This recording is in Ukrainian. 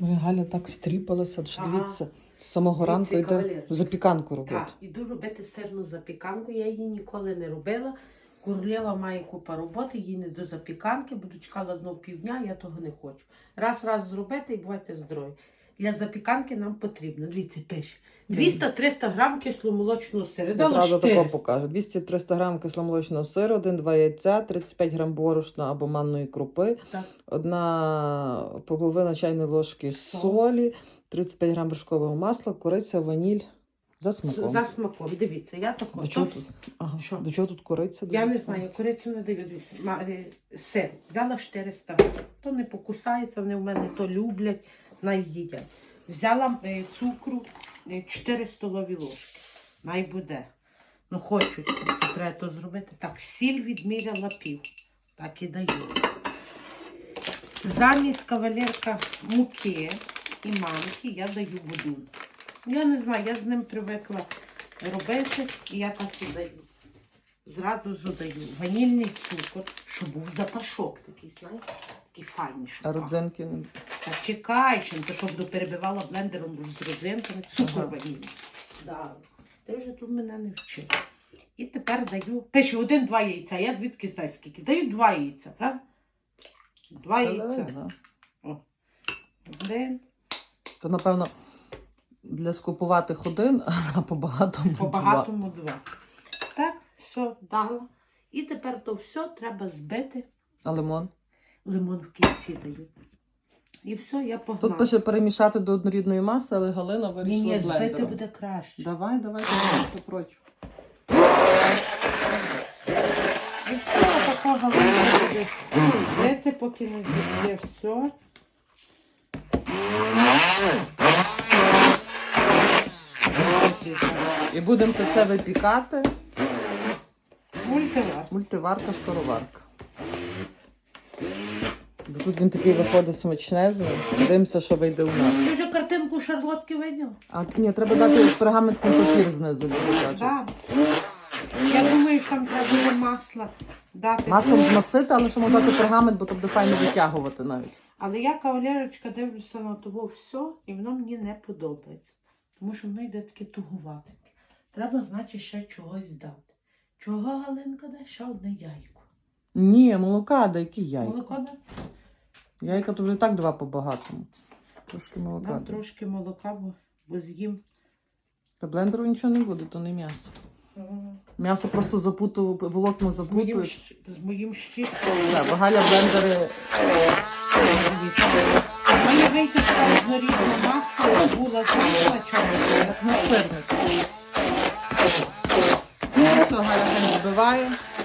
Галя так стріпалася, що Ага. дивіться, з самого ранку йде кавалер. запіканку робити. Так, іду робити сирну запіканку. Я її ніколи не робила. Курлєва має купа роботи, їй не до запіканки, буду чекала знов півдня, я того не хочу. Раз раз зробити і бувайте здорові. Для запіканки нам потрібно. Дивіться, пише. 200-300 грам кисломолочного сиру. Дало правда 400. тако покажу. 200-300 грам кисломолочного сиру, 1-2 яйця, 35 грам борошна або манної крупи, Так. одна половина чайної ложки Соль. солі, 35 грам вершкового масла, кориця, ваніль за смаком. За смаком. Дивіться, я тако. До чого тут? Ага. Що? До чого тут кориця? Я не знаю, корицю не даю. Дивіться, ма- е, сир. Взяла 400 грам. То не покусається, вони в мене то люблять, найїдять. Взяла е, цукру е, 4 столові ложки. Най буде. Ну, хочу, то треба то зробити. Так, сіль відміряла пів. Так і даю. Замість кавалерка муки і манки я даю воду. Я не знаю, я з ним привикла робити, і я так і даю. Зразу задаю. Ванільний цукор, щоб був запашок такий, знаєте, такий файний. щоб А родзинки не Та чекай, ще, то щоб доперебивала блендером з родзинками, цукор Ага. ванільний. Да. Ти вже тут мене не вчив. І тепер даю. Пише один-два яйця. Я звідки знаю скільки? Даю два яйця, правда? Два яйця. Один. То, напевно, для скупуватих один, а по багатому По два. багатому два. Так, все, дала. І тепер то все треба збити. А лимон? Лимон в кінці даю. І все, я погнала. Тут пише перемішати до однорідної маси, але Галина вирішила ні, збити блендером. буде краще. Давай, давай, давай, що проти. І все, такого галина буде збити, поки не збити все. І будемо це випікати. Мультивар. Мультиварка, скороварка. Бо тут він такий виходить смачнезний. Дивимося, що вийде у нас. Ти вже картинку шарлотки виділа? А ні, треба дати пергаментний папір знизу. Так. Я думаю, що там треба було масло дати. Маслом змастити, але можна дати пергамент, бо то буде файно витягувати навіть. Але я, кавалерочка, дивлюся на того все, і воно мені не подобається. Тому що воно йде таке тугуватеньке. Треба, значить, ще чогось дати. Чого Галинка дає? Ще одне яйко. Ні, молока, да які яйка. Молоко да? Яйка то вже так два по багатому. Трошки молока. Дай. трошки молока, бо, бо з'їм. Та блендеру нічого не буде, то не м'ясо. М'ясо просто запуту, волокно З моїм, запутують. щ- з моїм щистом. Так, бо Галя блендери Має вийти така однорідна маса, була зробила чорна. як на сирник. Все, Галя не збиває.